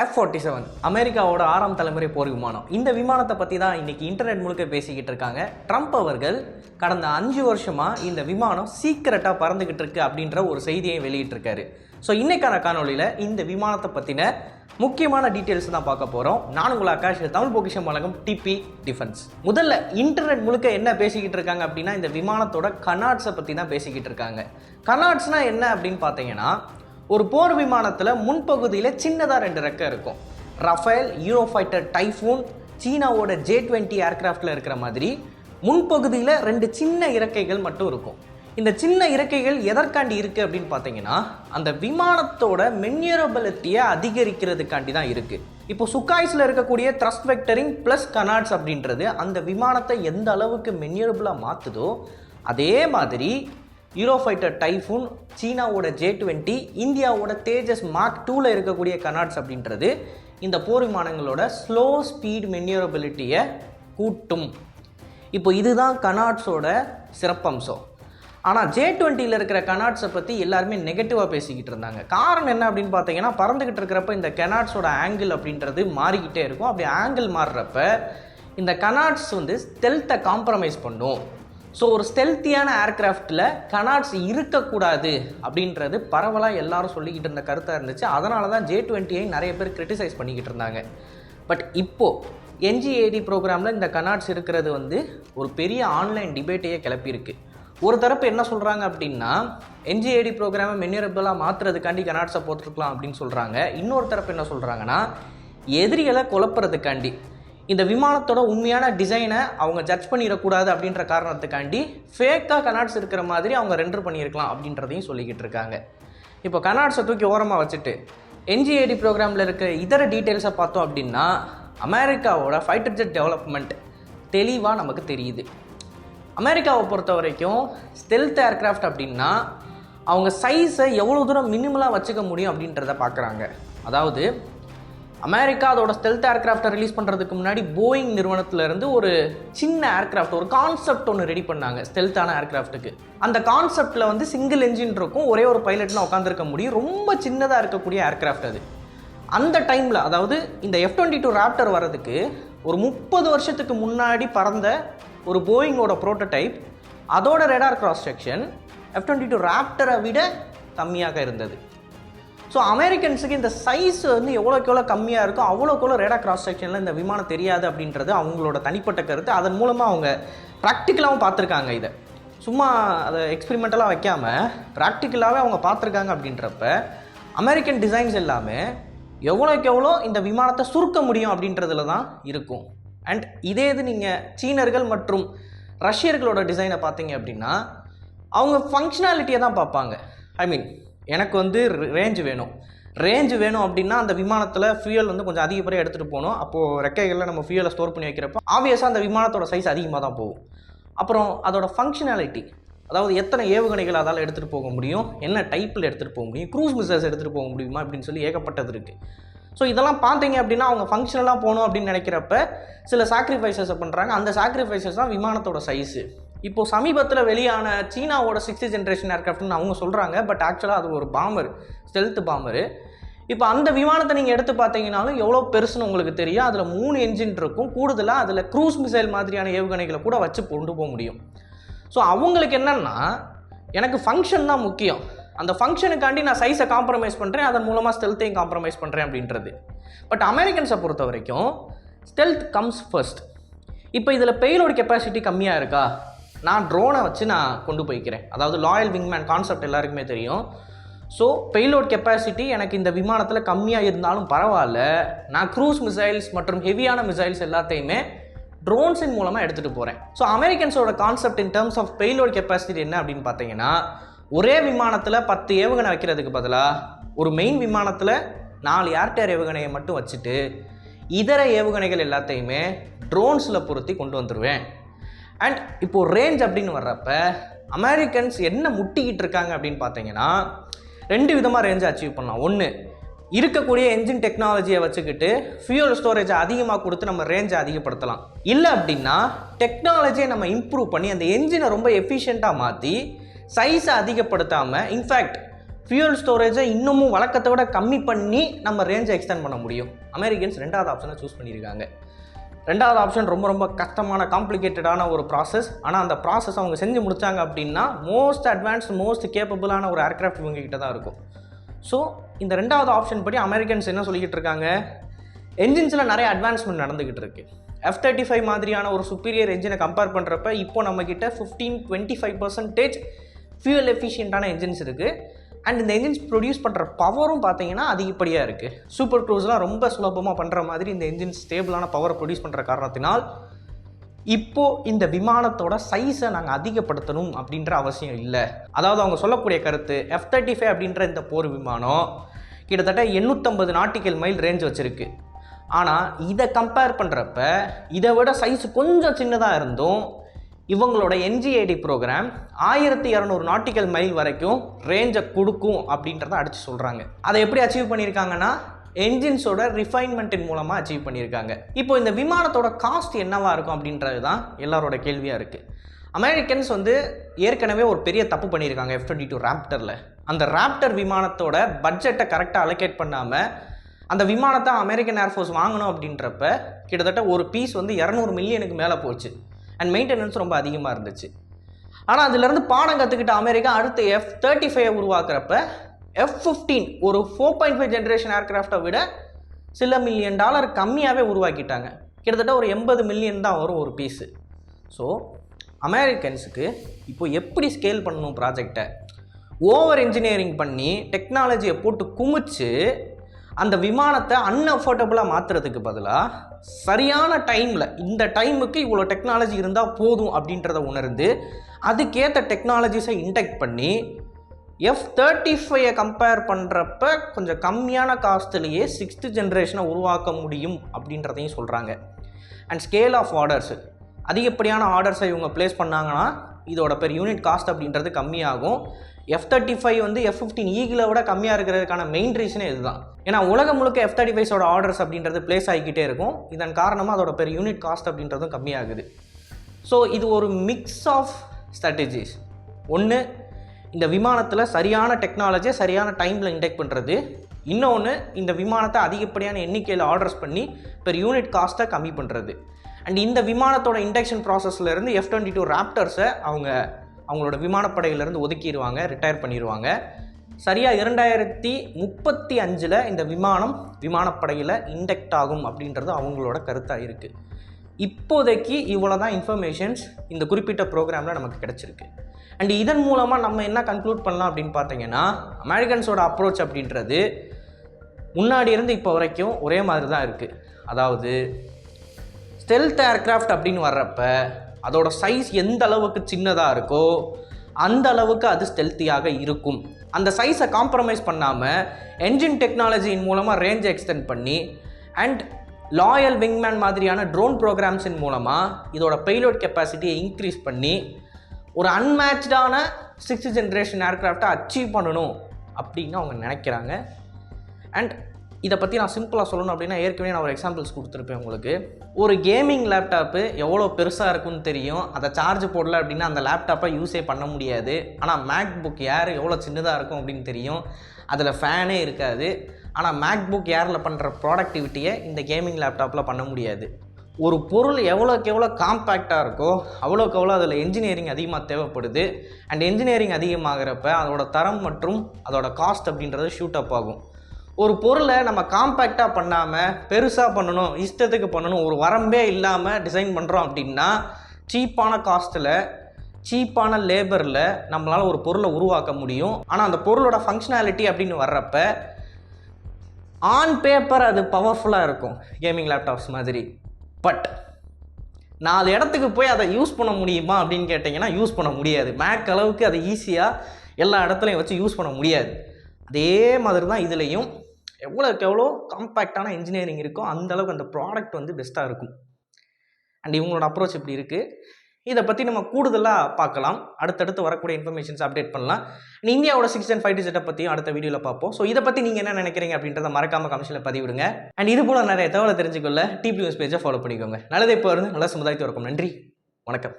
F forty seven அமெரிக்காவோட ஆறாம் தலைமுறை போர் விமானம். இந்த விமானத்தை பற்றி தான் இன்னைக்கு இன்டர்நெட் முழுக்க பேசிக்கிட்டு இருக்காங்க. ட்ரம்ப் அவர்கள் கடந்த அஞ்சு வருஷமாக இந்த விமானம் சீக்கிரட்டாக பறந்துக்கிட்டு இருக்கு அப்படின்ற ஒரு செய்தியை வெளியிட்டிருக்காரு. ஸோ இன்றைக்கான காணொலியில் இந்த விமானத்தை பற்றின முக்கியமான டீட்டெயில்ஸ் தான் பார்க்க போகிறோம் நான் உங்கள் ஆகாஷ் தமிழ் பொக்கிஷம் வழங்கும் டிபி டிஃபென்ஸ் முதல்ல இன்டர்நெட் முழுக்க என்ன பேசிக்கிட்டு இருக்காங்க அப்படின்னா இந்த விமானத்தோட கனாட்ஸை பற்றி தான் பேசிக்கிட்டு இருக்காங்க. கனாட்ஸ்னால் என்ன அப்படின்னு பார்த்தீங்கன்னா ஒரு போர் விமானத்தில் முன்பகுதியில் சின்னதாக ரெண்டு ரெக்கை இருக்கும். ரஃபேல் யூரோஃபைட்டர் டைஃபூன் சீனாவோட ஜே டுவெண்ட்டி ஏர்க்ராஃப்டில் இருக்கிற மாதிரி முன்பகுதியில் ரெண்டு சின்ன இறக்கைகள் மட்டும் இருக்கும். இந்த சின்ன இறக்கைகள் எதற்காண்டி இருக்குது அப்படின்னு பார்த்தீங்கன்னா அந்த விமானத்தோட மென்யூரபிலிட்டியை அதிகரிக்கிறதுக்காண்டி தான் இருக்குது இப்போ சுக்காய்ஸில் இருக்கக்கூடிய த்ரஸ்ட் வெக்டரிங் ப்ளஸ் கனாட்ஸ் அப்படின்றது அந்த விமானத்தை எந்த அளவுக்கு மென்யூரபிளாக மாற்றுதோ அதே மாதிரி யூரோஃபைட்டர் டைஃபூன் சீனாவோட ஜே டுவெண்ட்டி இந்தியாவோட தேஜஸ் மார்க் டூவில் இருக்கக்கூடிய கனாட்ஸ் அப்படின்றது இந்த போர் விமானங்களோட ஸ்லோ ஸ்பீட் மென்யூரபிலிட்டியை கூட்டும். இப்போ இதுதான் கனாட்ஸோட சிறப்பம்சம். ஆனால் ஜே டுவெண்ட்டியில் இருக்கிற கனாட்ஸை பற்றி எல்லாருமே நெகட்டிவாக பேசிக்கிட்டு இருந்தாங்க. காரணம் என்ன அப்படின்னு பார்த்தீங்கன்னா பறந்துக்கிட்டு இருக்கிறப்ப இந்த கனாட்ஸோட ஆங்கிள் அப்படின்றது மாறிக்கிட்டே இருக்கும். அப்படி ஆங்கிள் மாறுறப்ப இந்த கனாட்ஸ் வந்து ஸ்டெல்த்தை காம்ப்ரமைஸ் பண்ணும். ஸோ ஒரு ஸ்டெல்த்தியான ஏர்கிராஃப்டில் கனாட்ஸ் இருக்கக்கூடாது அப்படின்றது பரவலாக எல்லாரும் சொல்லிக்கிட்டு இருந்த கருத்தாக இருந்துச்சு. அதனால தான் ஜே டுவெண்ட்டியை நிறைய பேர் கிரிட்டிசைஸ் பண்ணிக்கிட்டு இருந்தாங்க. பட் இப்போது என்ஜிஏடி ப்ரோக்ராமில் இந்த கனாட்ஸ் இருக்கிறது வந்து ஒரு பெரிய ஆன்லைன் டிபேட்டையே கிளப்பியிருக்கு. ஒரு தரப்பு என்ன சொல்கிறாங்க அப்படின்னா என்ஜிஏடி ப்ரோக்ராமை மென்யூரபிளாக மாற்றுறதுக்காண்டி கனாட்ஸை போட்டிருக்கலாம் அப்படின்னு சொல்கிறாங்க இன்னொரு தரப்பு என்ன சொல்கிறாங்கன்னா எதிரிகளை குழப்புறதுக்காண்டி இந்த விமானத்தோட உண்மையான டிசைனை அவங்க ஜட்ஜ் பண்ணிடக்கூடாது அப்படின்ற காரணத்துக்காண்டி ஃபேக்காக கனாட்ஸ் இருக்கிற மாதிரி அவங்க ரெண்டர் பண்ணியிருக்கலாம் அப்படின்றதையும் சொல்லிக்கிட்டு இருக்காங்க. இப்போ கனாட்ஸை தூக்கி ஓரமாக வச்சுட்டு என்ஜிஏடி ப்ரோக்ராமில் இருக்க இதர டீட்டெயில்ஸை பார்த்தோம் அப்படின்னா அமெரிக்காவோட ஃபைட்டர் ஜெட் டெவலப்மெண்ட் தெளிவாக நமக்கு தெரியுது. அமெரிக்காவை பொறுத்த வரைக்கும் ஸ்டெல்த் ஏர்கிராஃப்ட் அப்படின்னா அவங்க சைஸை எவ்வளோ தூரம் மினிமலாக வச்சுக்க முடியும் அப்படின்றத பார்க்குறாங்க. அதாவது அமெரிக்கா அதோட ஸ்டெல்த் ஏர்கிராஃப்டை ரிலீஸ் பண்ணுறதுக்கு முன்னாடி போயிங் நிறுவனத்திலேருந்து ஒரு சின்ன ஏர்கிராஃப்ட் ஒரு கான்செப்ட் ஒன்று ரெடி பண்ணாங்க ஸ்டெல்த்தான ஏர்கிராஃப்ட்டுக்கு அந்த கான்செப்டில் வந்து சிங்கிள் என்ஜின் இருக்கும் ஒரே ஒரு பைலட்லாம் உட்காந்துருக்க முடியும். ரொம்ப சின்னதாக இருக்கக்கூடிய ஏர்கிராஃப்ட் அது. அந்த டைமில் அதாவது இந்த எஃப் டுவெண்ட்டி டூ ராப்டர் வர்றதுக்கு ஒரு முப்பது வருஷத்துக்கு முன்னாடி பறந்த ஒரு போயிங்கோட ப்ரோட்டோடைப் அதோட radar cross section F twenty two ராப்டரை விட கம்மியாக இருந்தது. ஸோ அமெரிக்கன்ஸுக்கு இந்த சைஸ் வந்து எவ்வளோக்கு எவ்வளோ கம்மியாக இருக்கோ அவ்வளோக்கு எவ்வளோ ரேடா கிராஸ் செக்ஷனில் இந்த விமானம் தெரியாது அப்படின்றது அவங்களோட தனிப்பட்ட கருத்து. அதன் மூலமாக அவங்க ப்ராக்டிக்கலாகவும் பார்த்துருக்காங்க இதை. சும்மா அதை எக்ஸ்பெரிமெண்டலாக வைக்காமல் ப்ராக்டிக்கலாகவே அவங்க பார்த்துருக்காங்க அப்படின்றப்ப அமெரிக்கன் டிசைன்ஸ் எல்லாமே எவ்வளோக்கு எவ்வளோ இந்த விமானத்தை சுருக்க முடியும் அப்படின்றதுல தான் இருக்கும். அண்ட் இதே இது நீங்கள் சீனர்கள் மற்றும் ரஷ்யர்களோட டிசைனை பார்த்தீங்க அப்படின்னா அவங்க ஃபங்க்ஷனாலிட்டியை தான் பார்ப்பாங்க. ஐ மீன் எனக்கு வந்து ரேஞ்ச் வேணும். ரேஞ்ச் வேணும் அப்படின்னா அந்த விமானத்தில் ஃபியூயல் வந்து கொஞ்சம் அதிகப்படியாக எடுத்துகிட்டு போகணும். அப்போது ரெக்கைகளில் நம்ம ஃபியூயலை ஸ்டோர் பண்ணி வைக்கிறப்போ ஆப்வியஸாக அந்த விமானத்தோட சைஸ் அதிகமாக தான் போகும். அப்புறம் அதோட ஃபங்க்ஷனாலிட்டி அதாவது எத்தனை ஏவுகணைகள் அதால் எடுத்துகிட்டு போக முடியும் என்ன டைப்பில் எடுத்துகிட்டு போக முடியும் க்ரூஸ் மிசைல்ஸ் எடுத்துகிட்டு போக முடியுமா அப்படின்னு சொல்லி ஏகப்பட்டது இருக்குது ஸோ இதெல்லாம் பார்த்தீங்க அப்படின்னா அவங்க ஃபங்க்ஷனலாக போகணும் அப்படின்னு நினைக்கிறப்ப சில சாக்ரிஃபைசஸை பண்ணுறாங்க அந்த சாக்ரிஃபைசஸ் தான் விமானத்தோட சைஸு இப்போ சமீபத்தில் வெளியான சீனாவோட சிக்ஸ்த் ஜென்ரேஷன் ஏர்க்ராஃப்ட்னு அவங்க சொல்கிறாங்க பட் ஆக்சுவலாக அது ஒரு பாம்பர் ஸ்டெல்த் பாம்பரு இப்போ அந்த விமானத்தை நீங்கள் எடுத்து பார்த்தீங்கனாலும் எவ்வளோ பெருசுன்னு உங்களுக்கு தெரியும். அதில் மூணு என்ஜின் இருக்கும். கூடுதலாக அதில் க்ரூஸ் மிசைல் மாதிரியான ஏவுகணைகளை கூட வச்சு கொண்டு போக முடியும். ஸோ அவங்களுக்கு என்னென்னா எனக்கு ஃபங்க்ஷன் தான் முக்கியம். அந்த ஃபங்க்ஷனுக்காண்டி நான் சைஸை காம்ப்ரமைஸ் பண்ணுறேன் அதன் மூலமாக ஸ்டெல்த்தையும் காம்ப்ரமைஸ் பண்ணுறேன் அப்படின்றது. பட் அமெரிக்கன்ஸை பொறுத்த வரைக்கும் ஸ்டெல்த் கம்ஸ் ஃபர்ஸ்ட் இப்போ இதில் பெயிலோட கெப்பாசிட்டி கம்மியாக இருக்கா? நான் ட்ரோனை வச்சு நான் கொண்டு போய்க்கிறேன். அதாவது லாயல் விங்மேன் கான்செப்ட் எல்லாருக்குமே தெரியும். ஸோ பெய்லோட் கெப்பாசிட்டி எனக்கு இந்த விமானத்தில் கம்மியாக இருந்தாலும் பரவாயில்ல. நான் க்ரூஸ் மிசைல்ஸ் மற்றும் ஹெவியான மிசைல்ஸ் எல்லாத்தையுமே ட்ரோன்ஸின் மூலமாக எடுத்துகிட்டு போகிறேன் so அமெரிக்கன்ஸோட concept in terms of payload capacity என்ன அப்படின்னு பார்த்தீங்கன்னா ஒரே விமானத்தில் பத்து ஏவுகணை வைக்கிறதுக்கு பதிலாக ஒரு மெயின் விமானத்தில் நாலு ஏர்டேர் ஏவுகணையை மட்டும் வச்சுட்டு இதர ஏவுகணைகள் எல்லாத்தையுமே ட்ரோன்ஸில் பொருத்தி கொண்டு வந்துடுவேன் அண்ட் இப்போது ரேஞ்ச் அப்படின்னு வர்றப்ப அமெரிக்கன்ஸ் என்ன முட்டிக்கிட்டு இருக்காங்க அப்படின்னு பார்த்தீங்கன்னா ரெண்டு விதமாக ரேஞ்சை அச்சீவ் பண்ணலாம். ஒன்று இருக்கக்கூடிய என்ஜின் டெக்னாலஜியை வச்சுக்கிட்டு ஃபியூல் ஸ்டோரேஜை அதிகமாக கொடுத்து நம்ம ரேஞ்சை அதிகப்படுத்தலாம். இல்லை அப்படின்னா டெக்னாலஜியை நம்ம இம்ப்ரூவ் பண்ணி அந்த என்ஜினை ரொம்ப எஃபிஷியண்ட்டாக மாற்றி சைஸை அதிகப்படுத்தாமல் இன்ஃபேக்ட் ஃபியூல் ஸ்டோரேஜை இன்னமும் வழக்கத்தை விட கம்மி பண்ணி நம்ம ரேஞ்சை எக்ஸ்டெண்ட் பண்ண முடியும். அமெரிக்கன்ஸ் ரெண்டாவது ஆப்ஷனை சூஸ் பண்ணியிருக்காங்க. ரெண்டாவது ஆப்ஷன் ரொம்ப ரொம்ப கஷ்டமான காம்ப்ளிகேட்டடான ஒரு ப்ராசஸ் ஆனால் அந்த ப்ராசஸ் அவங்க செஞ்சு முடித்தாங்க அப்படின்னா மோஸ்ட் அட்வான்ஸ் மோஸ்ட் கேப்பபிளான ஒரு ஏர்க்ராஃப்ட் இவங்க கிட்ட தான் இருக்கும். ஸோ இந்த ரெண்டாவது ஆப்ஷன் படி அமெரிக்கன்ஸ் என்ன சொல்லிக்கிட்டு இருக்காங்க? என்ஜின்ஸில் நிறைய அட்வான்ஸ்மெண்ட் நடந்துக்கிட்டு இருக்கு. எஃப் தேர்ட்டி ஃபைவ் மாதிரியான ஒரு சுப்பீரியர் என்ஜினை கம்பேர் பண்ணுறப்ப இப்போ நம்மக்கிட்ட fifteen twenty five percentage fuel எஃபிஷியண்ட்டான engines இருக்குது அண்ட் இந்த என்ஜின்ஸ் ப்ரொடியூஸ் பண்ணுற பவரும் பார்த்தீங்கன்னா அதிகப்படியாக இருக்குது சூப்பர் க்ரூஸ்லாம் ரொம்ப சுலபமாக பண்ணுற மாதிரி இந்த என்ஜின் ஸ்டேபிளான பவரை ப்ரொடியூஸ் பண்ணுற காரணத்தினால் இப்போது இந்த விமானத்தோட சைஸை நாங்கள் அதிகப்படுத்தணும் அப்படின்ற அவசியம் இல்லை. அதாவது அவங்க சொல்லக்கூடிய கருத்து எஃப் தேர்ட்டி ஃபைவ் அப்படின்ற இந்த போர் விமானம் கிட்டத்தட்ட எண்ணூற்றம்பது நாட்டிக்கல் மைல் ரேஞ்ச் வச்சுருக்கு. ஆனால் இதை கம்பேர் பண்ணுறப்ப இதை விட சைஸ் கொஞ்சம் சின்னதாக இருந்தும் இவங்களோட என்ஜிஏடி ப்ரோக்ராம் ஆயிரத்தி இரநூறு நாட்டிக்கல் மைல் வரைக்கும் ரேஞ்சை கொடுக்கும் அப்படின்றத அடித்து சொல்கிறாங்க அதை எப்படி அச்சீவ் பண்ணியிருக்காங்கன்னா என்ஜின்ஸோட ரிஃபைன்மெண்ட்டின் மூலமாக அச்சீவ் பண்ணியிருக்காங்க. இப்போ இந்த விமானத்தோட காஸ்ட் என்னவாக இருக்கும் அப்படின்றது தான் எல்லாரோட கேள்வியாக இருக்குது அமெரிக்கன்ஸ் வந்து ஏற்கனவே ஒரு பெரிய தப்பு பண்ணியிருக்காங்க எஃப் டுவெண்ட்டி டூ ராப்டரில் அந்த ராப்டர் விமானத்தோட பட்ஜெட்டை கரெக்டாக அலோகேட் பண்ணாமல் அந்த விமானத்தை அமெரிக்கன் ஏர்ஃபோர்ஸ் வாங்கணும் அப்படின்றப்ப கிட்டத்தட்ட ஒரு பீஸ் வந்து இரநூறு மில்லியனுக்கு மேலே போச்சு. அண்ட் மெயின்டெனன்ஸ் ரொம்ப அதிகமாக இருந்துச்சு. ஆனால் அதுலேருந்து பாடம் கற்றுக்கிட்ட அமெரிக்கா அடுத்து எஃப் தேர்ட்டி ஃபைவ் உருவாக்குறப்ப எஃப் ஃபிஃப்டீன் ஒரு ஃபோர் பாயிண்ட் ஃபைவ் ஜென்ரேஷன் ஏர்க்ராஃப்டை விட சில மில்லியன் டாலர் கம்மியாகவே உருவாக்கிட்டாங்க. கிட்டத்தட்ட ஒரு எண்பது மில்லியன் தான் வரும் ஒரு பீஸு ஸோ அமெரிக்கன்ஸுக்கு இப்போ எப்படி ஸ்கேல் பண்ணணும் ப்ராஜெக்டை ஓவர் இன்ஜினியரிங் பண்ணி டெக்னாலஜியை போட்டு குமிச்சு அந்த விமானத்தை அன்அஃபோர்டபுளாக மாற்றுறதுக்கு பதிலாக சரியான டைமில் இந்த டைமுக்கு இவ்வளோ டெக்னாலஜி இருந்தால் போதும் அப்படின்றத உணர்ந்து அதுக்கேற்ற டெக்னாலஜிஸை இன்டெக்ட் பண்ணி எஃப் தேர்ட்டி ஃபைவை கம்பேர் பண்ணுறப்ப கொஞ்சம் கம்மியான காஸ்ட்லேயே சிக்ஸ்த்து ஜென்ரேஷனை உருவாக்க முடியும் அப்படின்றதையும் சொல்கிறாங்க அண்ட் ஸ்கேல் ஆஃப் ஆர்டர்ஸ் அதிகப்படியான ஆர்டர்ஸை இவங்க ப்ளேஸ் பண்ணாங்கன்னா இதோட பெர் யூனிட் காஸ்ட் அப்படின்றது கம்மியாகும். எஃப் தேர்ட்டி ஃபைவ் வந்து எஃப் ஃபிஃப்டின் ஈகிளை விட கம்மியாக இருக்கிறதுக்கான மெயின் ரீசனே இதுதான். ஏன்னா உலகம் முழுக்க எஃப் தேர்ட்டி ஃபைவ்ஸோட ஆர்டர்ஸ் அப்படின்றது பிளேஸ் ஆகிக்கிட்டே இருக்கும். இதன் காரணமாக அதோட பெர் யூனிட் காஸ்ட் அப்படின்றதும் கம்மியாகுது. ஸோ இது ஒரு மிக்ஸ் ஆஃப் ஸ்ட்ராட்டஜிஸ் ஒன்று இந்த விமானத்தில் சரியான டெக்னாலஜியை சரியான டைமில் இன்டெக்ட் பண்ணுறது இன்னொன்று இந்த விமானத்தை அதிகப்படியான எண்ணிக்கையில் ஆர்டர்ஸ் பண்ணி பெர் யூனிட் காஸ்ட்டை கம்மி பண்ணுறது அண்ட் இந்த விமானத்தோட இண்டக்ஷன் ப்ராசஸ்லேருந்து எஃப் டுவெண்ட்டி டூ ராப்டர்ஸை அவங்க அவங்களோட விமானப்படையிலேருந்து ஒதுக்கிடுவாங்க ரிட்டையர் பண்ணிடுவாங்க. சரியாக இரண்டாயிரத்தி முப்பத்தி அஞ்சில் இந்த விமானம் விமானப்படையில் இண்டெக்ட் ஆகும் அப்படின்றது அவங்களோட கருத்தாக இருக்குது இப்போதைக்கு இவ்வளோ தான் இன்ஃபர்மேஷன்ஸ் இந்த குறிப்பிட்ட ப்ரோக்ராமில் நமக்கு கிடச்சிருக்கு. அண்ட் இதன் மூலமாக நம்ம என்ன கன்க்ளூட் பண்ணலாம் அப்படின்னு பார்த்தீங்கன்னா அமெரிக்கன்ஸோட அப்ரோச் அப்படின்றது முன்னாடி இருந்து இப்போ வரைக்கும் ஒரே மாதிரி தான் இருக்குது அதாவது ஸ்டெல்த் ஏர்க்ராஃப்ட் அப்படின்னு வர்றப்ப அதோட சைஸ் எந்த அளவுக்கு சின்னதாக இருக்கோ அந்த அளவுக்கு அது ஸ்டெல்த்தியாக இருக்கும். அந்த சைஸை காம்ப்ரமைஸ் பண்ணாமல் என்ஜின் டெக்னாலஜியின் மூலமாக ரேஞ்சை எக்ஸ்டெண்ட் பண்ணி அண்ட் லாயல் விங்மேன் மாதிரியான ட்ரோன் ப்ரோக்ராம்ஸின் மூலமாக இதோட பெய்லோட் கெப்பாசிட்டியை இன்க்ரீஸ் பண்ணி ஒரு அன்மேட்ச்டான சிக்ஸ்த் ஜென்ரேஷன் ஏர்க்ராஃப்டை அச்சீவ் பண்ணணும் அப்படின்னு அவங்க நினைக்கிறாங்க. அண்ட் இதை பற்றி நான் சிம்பிளாக சொல்லணும் அப்படின்னா ஏற்கனவே நான் ஒரு எக்ஸாம்பிள்ஸ் கொடுத்துருப்பேன் உங்களுக்கு. ஒரு கேமிங் லேப்டாப்பு எவ்வளோ பெருசாக இருக்குன்னு தெரியும். அதை சார்ஜ் போடல அப்படின்னா அந்த லேப்டாப்பை யூஸே பண்ண முடியாது. ஆனால் மேக் புக் ஏர் எவ்வளோ சின்னதாக இருக்கும் அப்படின்னு தெரியும். அதில் ஃபேனே இருக்காது. ஆனால் மேக் புக் ஏரில் பண்ணுற ப்ராடக்டிவிட்டியை இந்த கேமிங் லேப்டாப்பில் பண்ண முடியாது. ஒரு பொருள் எவ்வளோக்கு எவ்வளோ காம்பேக்டாக இருக்கோ அவ்வளோக்கு எவ்வளோ அதில் என்ஜினியரிங் அதிகமாக தேவைப்படுது. அண்ட் என்ஜினியரிங் அதிகமாகிறப்ப அதோட தரம் மற்றும் அதோட காஸ்ட் அப்படின்றது ஷூட் அப் ஆகும். ஒரு பொருளை நம்ம காம்பேக்டாக பண்ணாமல் பெருசாக பண்ணணும் இஷ்டத்துக்கு பண்ணணும் ஒரு வரம்பே இல்லாமல் டிசைன் பண்ணுறோம் அப்படின்னா சீப்பான காஸ்ட்டில் சீப்பான லேபரில் நம்மளால் ஒரு பொருளை உருவாக்க முடியும். ஆனால் அந்த பொருளோட ஃபங்க்ஷனாலிட்டி அப்படின்னு வர்றப்ப ஆன் பேப்பர் அது பவர்ஃபுல்லாக இருக்கும் கேமிங் லேப்டாப்ஸ் மாதிரி. பட் நாலு இடத்துக்கு போய் அதை யூஸ் பண்ண முடியுமா அப்படின்னு கேட்டிங்கன்னா யூஸ் பண்ண முடியாது. மேக் அளவுக்கு அதை ஈஸியாக எல்லா இடத்துலையும் வச்சு யூஸ் பண்ண முடியாது. அதே மாதிரி தான் இதுலேயும் எவ்வளோக்கு எவ்வளோ காம்பேக்டான இன்ஜினியரிங் இருக்கோ அந்தளவுக்கு அந்த ப்ராடக்ட் வந்து பெஸ்ட்டாக இருக்கும். அண்ட் இவங்களோட அப்ரோச் இப்படி இருக்குது இதை பற்றி நம்ம கூடுதலாக பார்க்கலாம். அடுத்தடுத்து வரக்கூடிய இன்ஃபர்மேஷன்ஸ் அப்டேட் பண்ணலாம். And இந்தியாவோட சிக்ஸ் அண்ட் ஃபைவ் செட்டை பற்றியும் அடுத்த வீடியோவில் பார்ப்போம். ஸோ இதை பற்றி நீங்கள் என்ன நினைக்கிறீங்க அப்படின்றத மறக்காமல் கமிஷனில் பதிவிடுங்க. அண்ட் இது போல் நிறைய தகவலை தெரிஞ்சுக்கொள்ள டிபி நியூஸ் பேஜை ஃபாலோ பண்ணிக்கோங்க. நல்லதே இப்போ இருந்து நல்ல சமுதாயத்தை இருக்கும் நன்றி. வணக்கம்.